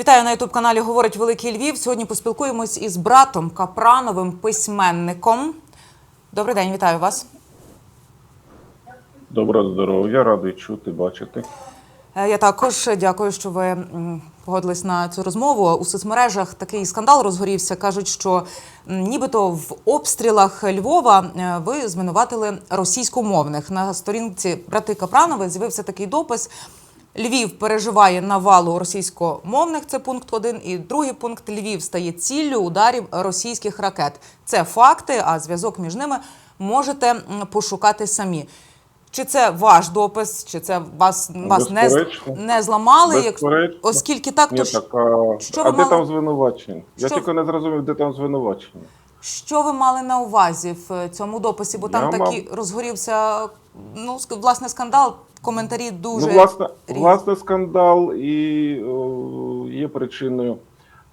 Вітаю на ютуб каналі Говорить Великий Львів. Сьогодні поспілкуємось із братом Капрановим, письменником. Добрий день, вітаю вас. Доброго здоров'я, радий чути, бачити. Е, Я також дякую, що ви погодились на цю розмову. У соцмережах такий скандал розгорівся. кажуть, що нібито в обстрілах Львова е, ви звинуватили російськомовних. На сторінці брати Капранови з'явився такий допис. Львів переживає навалу російськомовних. Це пункт один. І другий пункт Львів стає ціллю ударів російських ракет. Це факти, а зв'язок між ними можете пошукати самі. Чи це ваш допис, чи це вас, вас не, не зламали? Як, оскільки так, то Ні, так, а, що а ви де мали- там звинувачення? Я тільки не зрозумів, де там звинувачення. що ви мали на увазі в е, цьому дописі? Бо там Я такий розгорівся ну, власне скандал. Коментарі дуже Ну, власне, різні. власне, скандал і о, є причиною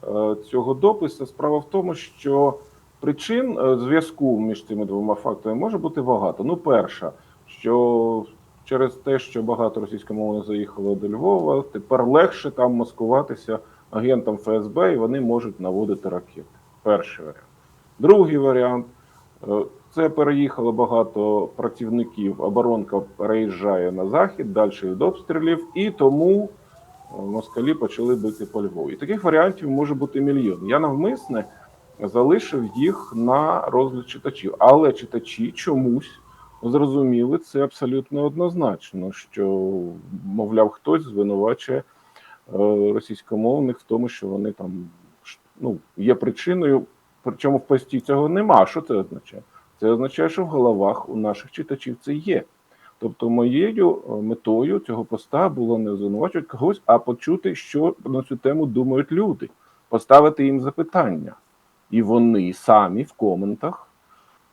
е, цього допису. Справа в тому, що причин е, зв'язку між цими двома фактами може бути багато. Ну, перша, що через те, що багато російськомовних заїхало до Львова, тепер легше там маскуватися агентам ФСБ, і вони можуть наводити ракети. Перший варіант. Другий варіант. Це переїхало багато працівників. Оборонка переїжджає на захід, далі від обстрілів, і тому е, москалі почали бити по Львову. Таких варіантів може бути мільйон. Я навмисне залишив їх на розгляд читачів, але читачі чомусь зрозуміли це абсолютно однозначно, що, мовляв, хтось звинувачує е, російськомовних в тому, що вони там ну, є причиною, причому в пості цього нема. Що це означає? Це означає, що в головах у наших читачів це є. Тобто, моєю е, метою цього поста було не звинувачувати когось, а почути, що на цю тему думають люди, поставити їм запитання. І вони самі в коментах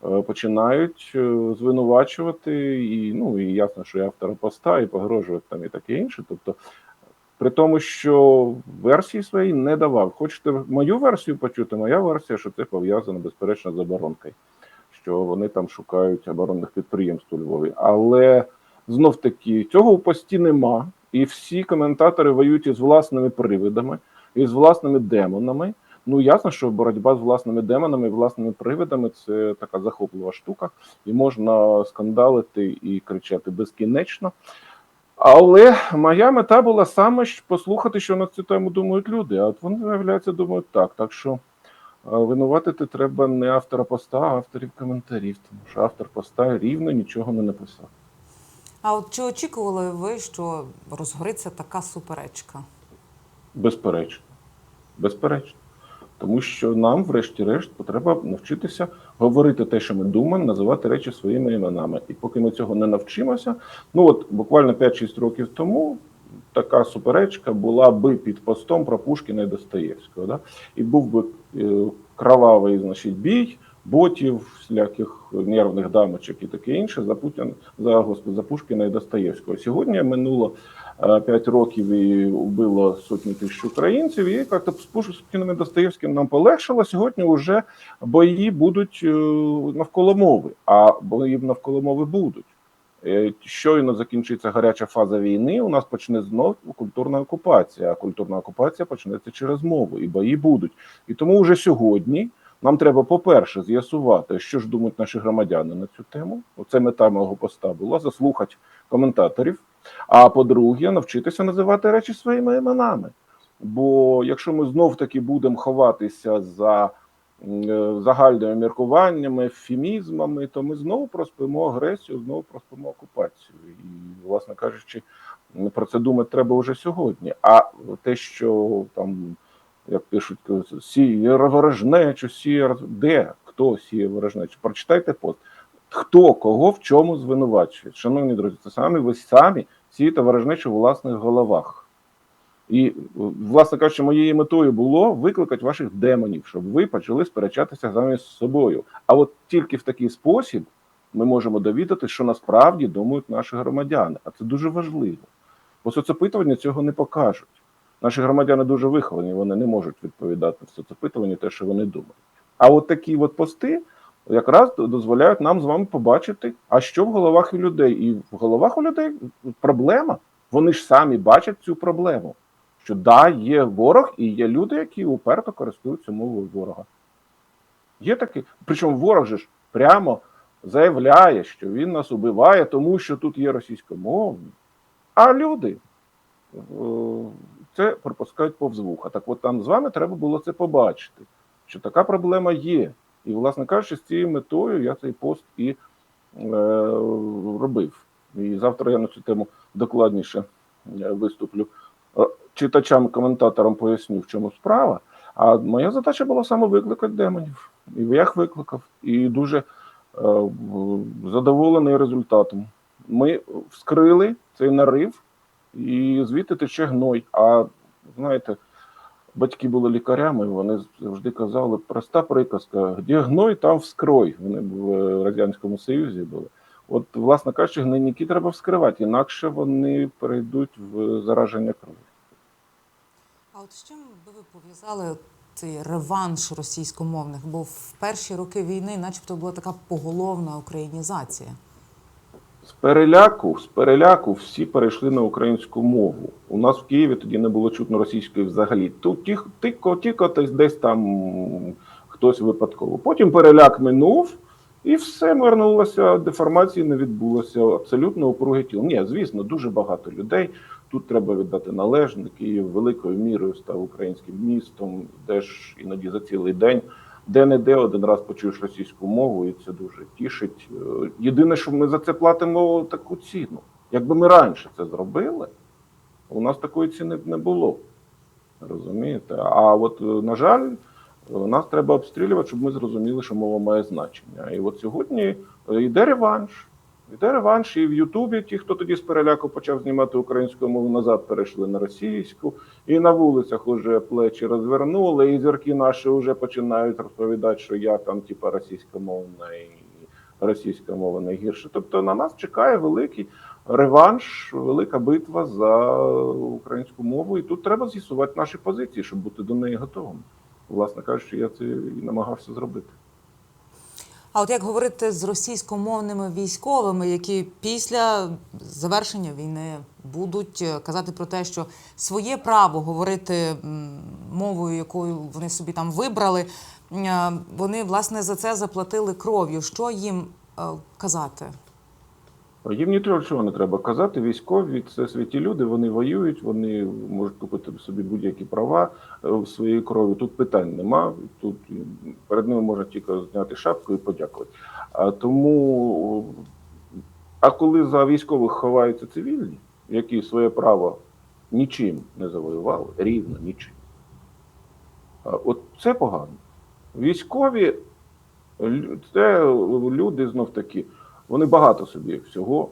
е, починають е, звинувачувати, і ну і ясно, що я автора поста, і погрожувати там і таке інше. Тобто, при тому, що версії своєї не давав. Хочете мою версію почути? Моя версія, що це пов'язано безперечно з оборонкою, що вони там шукають оборонних підприємств у Львові. Але знов таки цього у пості нема, і всі коментатори воюють із власними привидами, із власними демонами. Ну ясно, що боротьба з власними демонами і власними привидами це така захоплива штука, і можна скандалити і кричати безкінечно. Але моя мета була саме послухати, що на цю тему думають люди. А от вони, виявляється, думають так. Так що винуватити треба не автора поста, а авторів коментарів, тому що автор поста рівно нічого не написав. А от чи очікували ви, що розгориться така суперечка? Безперечно. Безперечно. Тому що нам, врешті-решт, треба навчитися говорити те, що ми думаємо, називати речі своїми іменами. І поки ми цього не навчимося, ну от буквально 5-6 років тому така суперечка була би під постом про Пушкіна і Достоєвського. Да? І був би е, кровавий значить, бій ботів, всіляких нервних дамочок і таке інше за Путін, за господи, за Пушкіна і Достоєвського. Сьогодні минуло е, 5 років і вбило сотні тисяч українців. І як-то з Пушкіним і Достоєвським нам полегшило. Сьогодні вже бої будуть е, навколо мови, а бої навколо мови будуть. Е, Щойно закінчиться гаряча фаза війни. У нас почне знов культурна окупація. А культурна окупація почнеться через мову, і бої будуть. І тому вже сьогодні нам треба, по-перше, з'ясувати, що ж думають наші громадяни на цю тему. Оце мета мого поста була заслухати коментаторів. А по-друге, навчитися називати речі своїми іменами. Бо якщо ми знов таки будемо ховатися за загальними міркуваннями, ефемізмами, то ми знову проспимо агресію, знову проспимо окупацію. І, власне кажучи, про це думати треба вже сьогодні. А те, що там, як пишуть, сіє ворожнечу, сіє де хто сіє ворожнечу? Прочитайте пост. Хто кого в чому звинувачує? Шановні друзі, це самі ви самі сієте ворожнечу у власних головах. І, власне кажучи, моєю метою було викликати ваших демонів, щоб ви почали сперечатися самі з собою. А от тільки в такий спосіб ми можемо довідати, що насправді думають наші громадяни. А це дуже важливо. Бо соцопитування цього не покажуть. Наші громадяни дуже виховані, вони не можуть відповідати в соцопитуванні те, що вони думають. А от такі от пости якраз дозволяють нам з вами побачити, а що в головах у людей. І в головах у людей проблема. Вони ж самі бачать цю проблему Що да, є ворог, і є люди, які уперто користуються мовою ворога. Є такі. Причому ворог же ж прямо заявляє, що він нас убиває, тому що тут є російськомовні. А люди е, це пропускають повз вуха. Так от там з вами треба було це побачити, що така проблема є. І, власне кажучи, з цією метою я цей пост і е, робив. І завтра я на цю тему докладніше е, виступлю. Читачам, коментаторам поясню, в чому справа. А моя задача була саме викликати демонів. І я їх викликав. І дуже е, задоволений результатом. Ми вскрили цей нарив, і звідти тече гной. А знаєте, батьки були лікарями, вони завжди казали, проста приказка, де гной, там вскрой. Вони в Радянському Союзі були. От, власне кажучи, гнойники треба вскривати, інакше вони перейдуть в зараження крові. А от з чим би ви пов'язали цей реванш російськомовних? Бо в перші роки війни, начебто, була така поголовна українізація. З переляку, з переляку всі перейшли на українську мову. У нас в Києві тоді не було чутно російської взагалі. Тут десь- десь там хтось випадково. Потім переляк минув, і все вернулося, деформації не відбулося. Абсолютно опруге тіло. Ні, звісно, дуже багато людей. Тут треба віддати належне. Київ великою мірою став українським містом, де ж іноді за цілий день. Де не де один раз почуєш російську мову, і це дуже тішить. Е, Єдине, що ми за це платимо таку ціну. Якби ми раніше це зробили, у нас такої ціни б не було. Розумієте? А от, е, на жаль, нас треба обстрілювати, щоб ми зрозуміли, що мова має значення. І от сьогодні е, йде реванш. Йде реванш, і в Ютубі ті, хто тоді з переляку почав знімати українську мову назад, перейшли на російську, і на вулицях уже плечі розвернули, і зірки наші вже починають розповідати, що я там, типа, російськомовна і російська мова найгірша. Тобто на нас чекає великий реванш, велика битва за українську мову, і тут треба з'ясувати наші позиції, щоб бути до неї готовим. Власне кажучи, я це і намагався зробити. А от як говорити з російськомовними військовими, які після завершення війни будуть е, казати про те, що своє право говорити мовою, якою вони собі там вибрали, е, вони власне за це заплатили кров'ю. Що їм е, казати? Їм нічого не треба казати. Військові це святі люди, вони воюють, вони можуть купити собі будь-які права е, в своїй крові. Тут питань нема. Тут перед ними можна тільки зняти шапку і подякувати. А тому, а коли за військових ховаються цивільні, які своє право нічим не завоювали, рівно нічим. От це погано. Військові це люди знов таки. Вони багато собі всього,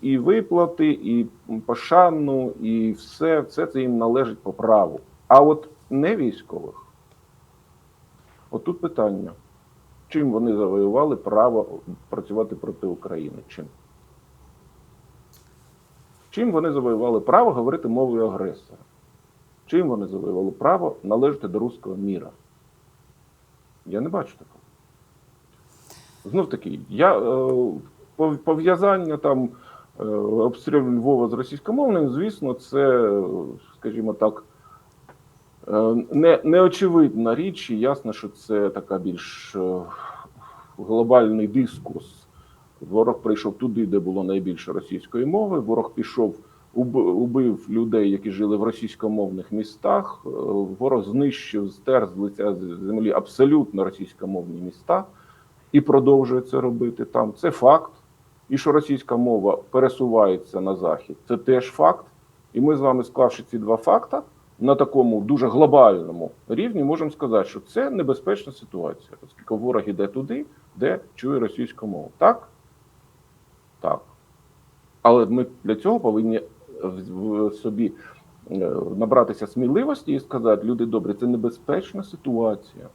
і виплати, і пошану, і все, все це їм належить по праву. А от не військових. От тут питання: чим вони завоювали право працювати проти України? Чим? Чим вони завоювали право говорити мовою агресора? Чим вони завоювали право належати до руського міра? Я не бачу такого. Знов таки, я е, пов'язання там е, обстрілу Львова з російськомовним, звісно, це, скажімо так, е, не, неочевидна річ, і ясно, що це така більш е, глобальний дискурс. Ворог прийшов туди, де було найбільше російської мови. Ворог пішов, убив людей, які жили в російськомовних містах. Ворог знищив, стер з лиця землі абсолютно російськомовні міста і продовжує це робити там. Це факт. І що російська мова пересувається на захід, це теж факт. І ми з вами, склавши ці два факта на такому дуже глобальному рівні, можемо сказати, що це небезпечна ситуація, оскільки ворог іде туди, де чує російську мову. Так? Так. Але ми для цього повинні в в собі е, набратися сміливості і сказати, люди добрі, це небезпечна ситуація.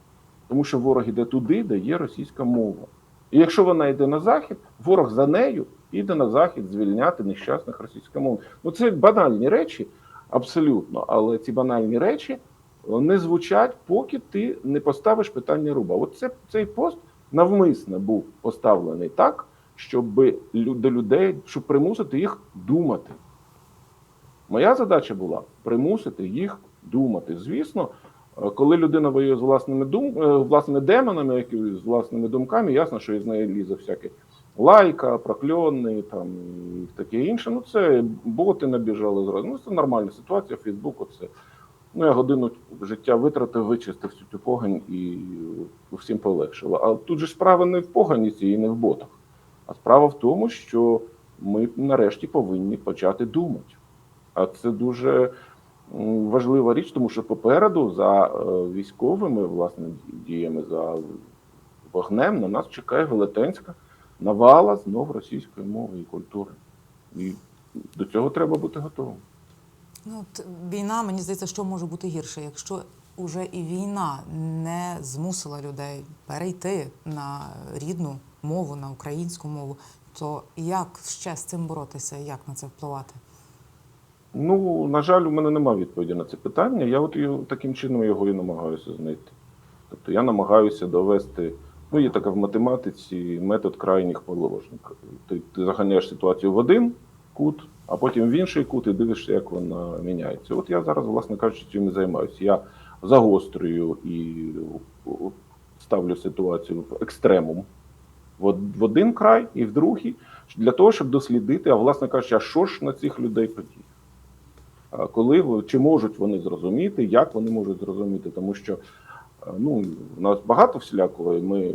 Тому що ворог іде туди, де є російська мова. І якщо вона йде на захід, ворог за нею піде на захід звільняти нещасних російськомовних. Ну це банальні речі, абсолютно. Але ці банальні речі не звучать, поки ти не поставиш питання руба. От це цей пост навмисно був поставлений так, щоб до людей, щоб примусити їх думати. Моя задача була примусити їх думати. Звісно, е, коли людина воює з власними дум... е, власними демонами, які з власними думками, ясно, що із неї лізе всяке лайка, прокльони там і таке інше. Ну це боти набіжали зразу. Ну це нормальна ситуація. Фейсбук, оце. Ну, я годину життя витратив, вичистив всю цю погань і всім полегшило. А тут же справа не в погані цій, не в ботах. А справа в тому, що ми нарешті повинні почати думати. А це дуже важлива річ, тому що попереду за е, військовими власне діями, за вогнем на нас чекає велетенська навала знов російської мови і культури. І до цього треба бути готовим. Ну, от війна, мені здається, що може бути гірше, якщо уже і війна не змусила людей перейти на рідну мову, на українську мову, то як ще з цим боротися, як на це впливати? Ну, на жаль, у мене немає відповіді на це питання. Я от його, таким чином його і намагаюся знайти. Тобто я намагаюся довести. Ну, є така в математиці метод крайніх положень. Ти, ти заганяєш ситуацію в один кут, а потім в інший кут і дивишся, як вона міняється. От я зараз, власне кажучи, цим і займаюся. Я загострюю і ставлю ситуацію в екстремум в один край і в другий, для того, щоб дослідити, а власне кажучи, а що ж на цих людей подіє? Коли чи можуть вони зрозуміти, як вони можуть зрозуміти, тому що е, ну, у нас багато всілякого, і ми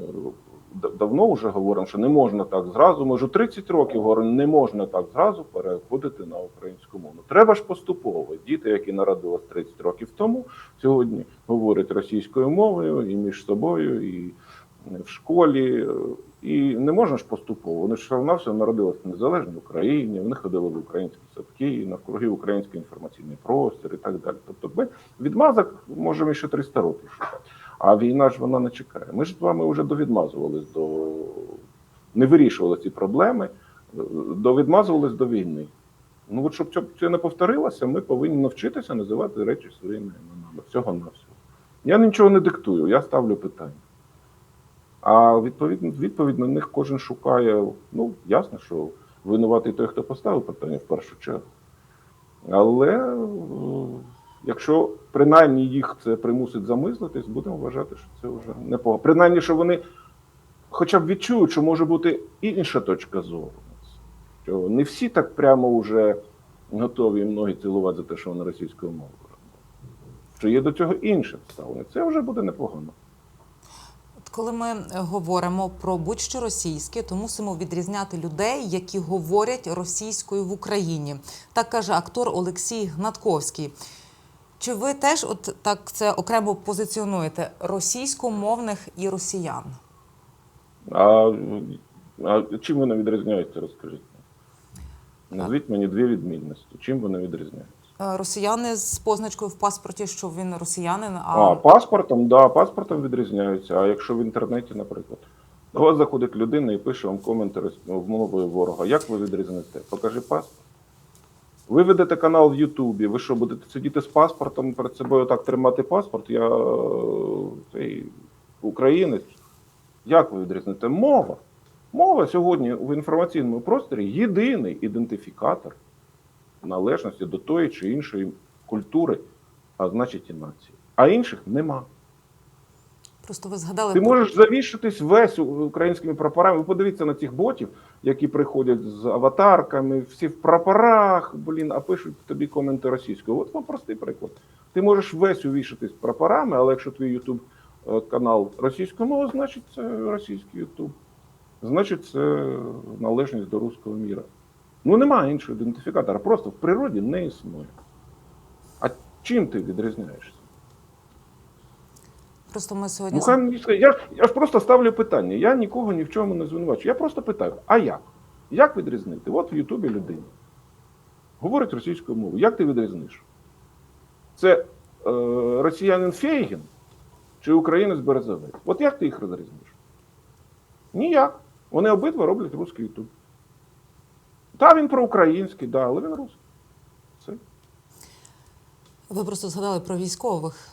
давно вже говоримо, що не можна так зразу. Ми вже 30 років говоримо, не можна так зразу переходити на українську мову. Треба ж поступово. Діти, які народились 30 років тому, сьогодні говорять російською мовою і між собою, і в школі. І не можна ж поступово. Вони ж все все народилися в незалежній Україні, вони ходили в українські садки, навкруги український інформаційний простір і так далі. Тобто ми відмазок можемо ще 300 років шукати. А війна ж вона не чекає. Ми ж з вами вже довідмазувались до не вирішували ці проблеми, довідмазувались до війни. Ну от щоб це не повторилося, ми повинні навчитися називати речі своїми іменами. Всього на всього. Я нічого не диктую, я ставлю питання. А відповідь, відповідь на них кожен шукає. Ну, ясно, що винуватий той, хто поставив питання в першу чергу. Але е, якщо принаймні їх це примусить замислитись, будемо вважати, що це вже непогано. Принаймні, що вони хоча б відчують, що може бути і інша точка зору. Що не всі так прямо вже готові ноги цілувати за те, що вони російською мовою. Що є до цього інше ставлення. Це вже буде непогано. Коли ми е, говоримо про будь-що російське, то мусимо відрізняти людей, які говорять російською в Україні. Так каже актор Олексій Гнатковський. Чи ви теж от так це окремо позиціонуєте російськомовних і росіян? А, а чим вони відрізняються, розкажіть? Назвіть мені дві відмінності. Чим вони відрізняються? Е, Росіяни з позначкою в паспорті, що він росіянин, а, А, паспортом, да, паспортом відрізняються. А якщо в інтернеті, наприклад, до вас заходить людина і пише вам коменти рос- в мовою ворога. Як ви відрізните? Покажи паспорт. Ви ведете канал в Ютубі. Ви що, будете сидіти з паспортом перед собою так тримати паспорт? Я е, цей українець. Як ви відрізните? Мова. Мова сьогодні в інформаційному просторі єдиний ідентифікатор належності до тої чи іншої культури, а значить і нації. А інших нема. просто ви згадали Ти про- можеш завішатись весь українськими прапорами. Ви подивіться на цих ботів, які приходять з аватарками, всі в прапорах, блін, а пишуть тобі коменти російською. От вам простий приклад. Ти можеш весь увішатись прапорами, але якщо твій Ютуб е, канал російською мовою, значить це російський Ютуб. Значить, це належність до руського міра. Ну немає іншого ідентифікатора, просто в природі не існує. А чим ти відрізняєшся? просто ми сьогодні Ну, хай я, ж- я ж просто ставлю питання. Я нікого ні в чому не звинувачую. Я просто питаю: а як? Як відрізнити? От в Ютубі людина говорить російською мовою. Як ти відрізниш? Це е, росіянин Фейгін чи українець Березовець? От як ти їх розрізниш? Ніяк. Вони обидва роблять русський Ютуб. Та він проукраїнський, да, але він русський. Все. ви просто згадали про військових.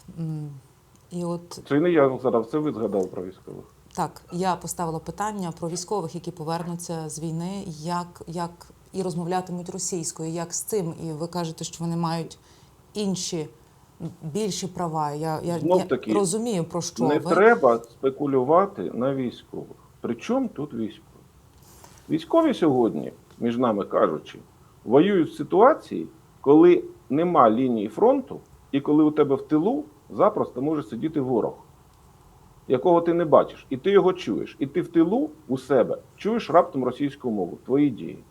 І от Це не я згадав, це ви згадав про військових. Так, я поставила питання про військових, які повернуться з війни, як, як і розмовлятимуть російською, як з цим. І ви кажете, що вони мають інші більші права. Я, я, Знов я розумію про що Не ви. треба спекулювати на військових. Причому тут військові? Військові сьогодні, між нами кажучи, воюють в ситуації, коли нема лінії фронту, і коли у тебе в тилу запросто може сидіти ворог, якого ти не бачиш, і ти його чуєш. І ти в тилу у себе чуєш раптом російську мову, твої дії.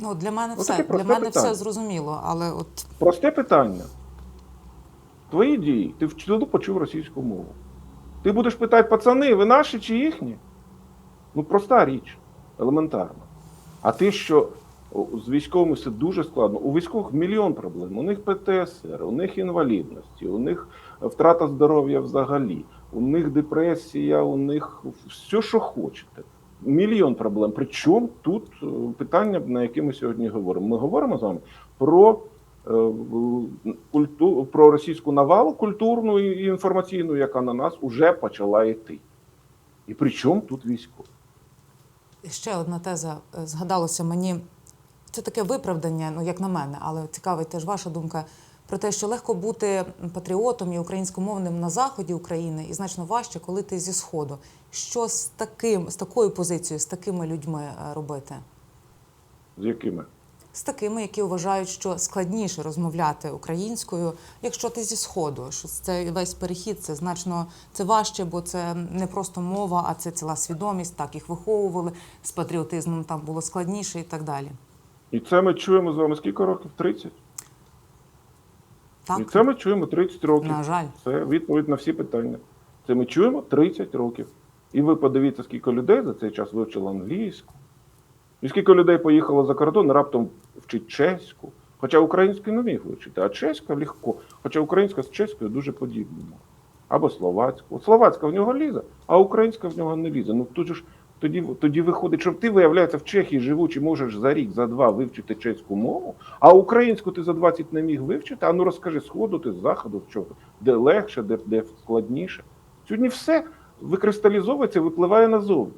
Ну для мене Ну, все для мене питання. все зрозуміло, але от Просте питання. Твої дії. Ти в тилу почув російську мову. Ти будеш питати, пацани, ви наші чи їхні? Ну, проста річ, елементарна. А ти, що з військовими все дуже складно. У військових мільйон проблем. У них ПТСР, у них інвалідності, у них втрата здоров'я взагалі, у них депресія, у них все, що хочете. Мільйон проблем. Причому тут е, питання, на яке ми сьогодні говоримо. Ми говоримо з вами про, е, культу, про російську навалу культурну і інформаційну, яка на нас уже почала йти. І при чому тут військові? Ще одна теза згадалася згадалося мені. Це таке виправдання, ну як на мене, але цікавить теж ваша думка про те, що легко бути патріотом і українськомовним на заході України, і значно важче, коли ти зі сходу. Що з таким, з такою позицією, з такими людьми е, робити? З якими? З такими, які вважають, що складніше розмовляти українською, якщо ти зі сходу, що це весь перехід, це значно це важче, бо це не просто мова, а це ціла свідомість. Так їх виховували з патріотизмом. Там було складніше і так далі. І це ми чуємо з вами скільки років? 30? І це ми чуємо 30 років. на жаль, Це відповідь на всі питання. Це ми чуємо 30 років. І ви подивіться, скільки людей за цей час вивчило англійську. І скільки людей поїхало за кордон, раптом вчить чеську. Хоча українську не міг вивчити, а чеська легко. Хоча українська з чеською дуже подібна. Або словацьку. От словацька в нього лізе, а українська в нього не лізе. Ну тут ж тоді, тоді виходить, що ти, виявляється, в Чехії живучи, можеш за рік, за два вивчити чеську мову, а українську ти за 20 не міг вивчити. А ну розкажи, сходу ти з заходу, чого? Де легше, де, де складніше. Сьогодні все викристалізовується, випливає назовні.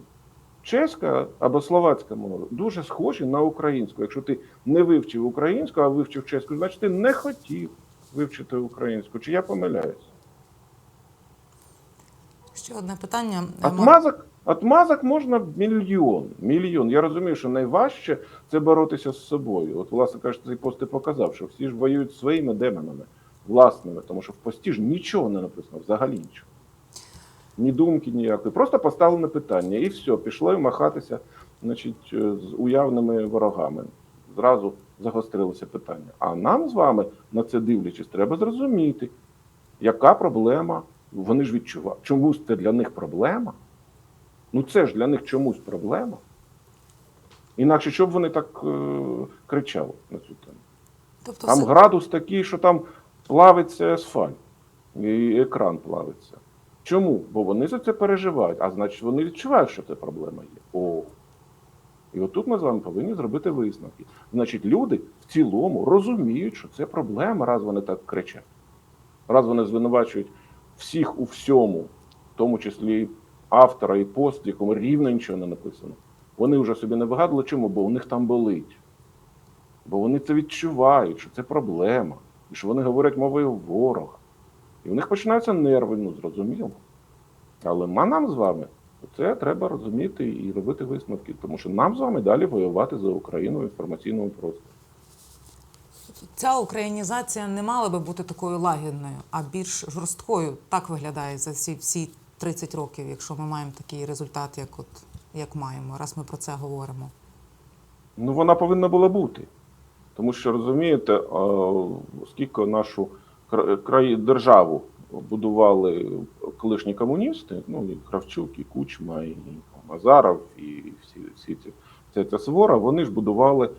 Чеська або словацька мова дуже схожі на українську. Якщо ти не вивчив українську, а вивчив чеську, значить ти не хотів вивчити українську. Чи я помиляюсь? ще одне питання. Отмазок, отмазок можна мільйон. Мільйон. Я розумію, що найважче це боротися з собою. От, власне кажучи, цей пост і показав, що всі ж воюють своїми демонами, власними, тому що в пості ж нічого не написано, взагалі нічого. Ні думки ніякої. Просто поставлене питання, і все, пішло махатися значить, е, з уявними ворогами. Зразу загострилося питання. А нам з вами на це дивлячись, треба зрозуміти, яка проблема. Вони ж відчувають. Чомусь це для них проблема. Ну це ж для них чомусь проблема. Інакше що б вони так е, кричали на цю тему? Тобто, Там все- градус такий, що там плавиться асфальт, і екран плавиться. Чому? Бо вони за це переживають, а значить, вони відчувають, що це проблема є. О. І отут ми з вами повинні зробити висновки. Значить, люди в цілому розуміють, що це проблема, раз вони так кричать. Раз вони звинувачують всіх у всьому, в тому числі автора і пост, в якому рівно нічого не написано. Вони вже собі не вигадували, чому, бо у них там болить. Бо вони це відчувають, що це проблема, і що вони говорять мовою ворога. І в них починаються нерви, ну зрозуміло. Але ма- нам з вами це треба розуміти і робити висновки, тому що нам з вами далі воювати за Україну в інформаційному просторі. Ця українізація не мала би бути такою лагідною, а більш жорсткою. Так виглядає за всі, всі 30 років, якщо ми маємо такий результат, як от як маємо, раз ми про це говоримо. Ну, вона повинна була бути. Тому що розумієте, е, скільки нашу державу будували колишні комуністи, ну і Кравчук, і Кучма, і Азаров, і всі, всі ці ця, ця свора, вони ж будували е,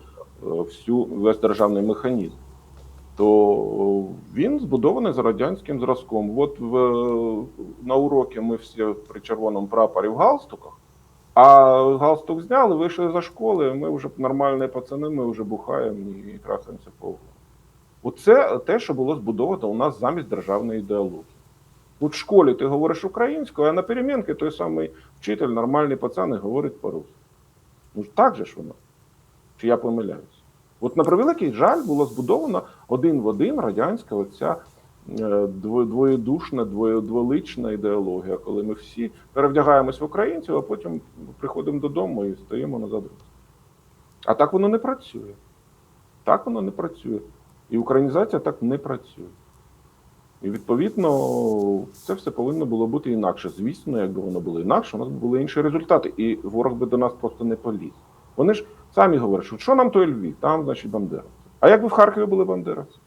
всю весь державний механізм. То він збудований за радянським зразком. От в, на уроки ми всі при червоному прапорі в галстуках. А галстук зняли, вийшли за школи, ми вже нормальні пацани, ми вже бухаємо і трахаємося по. Оце те, що було збудовано у нас замість державної ідеології. От в школі ти говориш українською, а на перемінки той самий вчитель, нормальний пацан, і говорить по-русски. Ну так же ж воно. Чи я помиляюсь? От на превеликий жаль було збудовано один в один радянська оця е, двоєдушна, двоє- дволична ідеологія, коли ми всі перевдягаємось в українців, а потім приходимо додому і стаємо назад. А так воно не працює. Так воно не працює. І українізація так не працює. І відповідно це все повинно було бути інакше. Звісно, якби воно було інакше, у нас були інші результати, і ворог би до нас просто не поліз. Вони ж самі говорять, що що нам той Львів, там, значить, бандеровці. А якби в Харкові були бандеровці?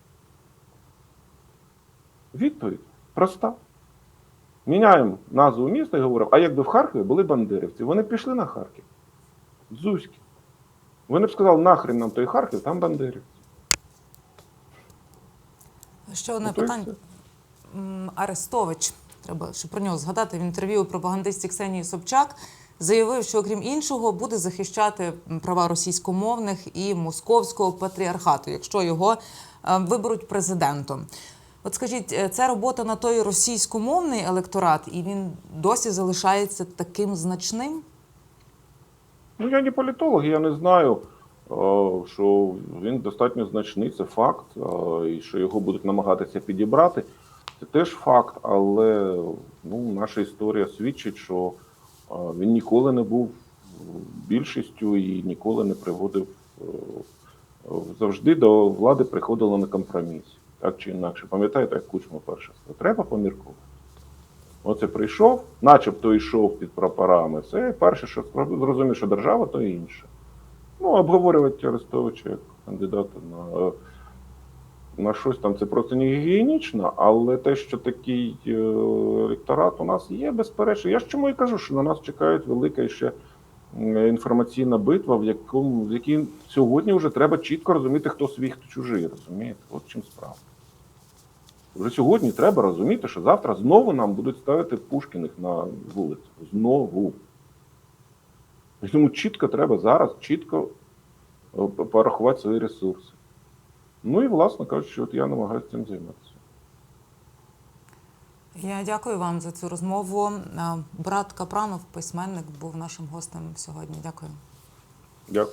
Відповідь проста. Міняємо назву міста і говоримо, а якби в Харкові були бандерівці, вони пішли на Харків. Дзузьки. Вони б сказали, нахрен нам той Харків, там бандерівці. Ще одне питання. Арестович, треба ще про нього згадати. В інтерв'ю пропагандистці Ксенії Собчак заявив, що окрім іншого буде захищати права російськомовних і московського патріархату, якщо його е, виберуть президентом. От скажіть, е, це робота на той російськомовний електорат, і він досі залишається таким значним? Ну, я не політолог, я не знаю, що він достатньо значний, це факт, е, і що його будуть намагатися підібрати. Це теж факт, але ну, наша історія свідчить, що е, він ніколи не був більшістю і ніколи не приводив е, е, завжди до влади приходило на компроміс, так чи інакше. Пам'ятаєте, як Кучма перше треба поміркувати. Оце прийшов, начебто йшов під прапорами. Це перше, що зрозумів, що держава то інше. Ну, обговорювати Арестовича як кандидата на, на щось там це просто не гігієнічно, але те, що такий електорат у нас є, безперечно. Я ж чому і кажу, що на нас чекає велика ще інформаційна битва, в якому в якій сьогодні вже треба чітко розуміти, хто свій, хто чужий. Розумієте? От чим справа. Вже сьогодні треба розуміти, що завтра знову нам будуть ставити Пушкіних на вулицю. Знову. Тому чітко треба зараз чітко е, порахувати свої ресурси. Ну і, власне кажучи, от я намагаюся цим займатися. Я дякую вам за цю розмову. Е, Брат Капранов, письменник, був нашим гостем сьогодні. Дякую. Дякую.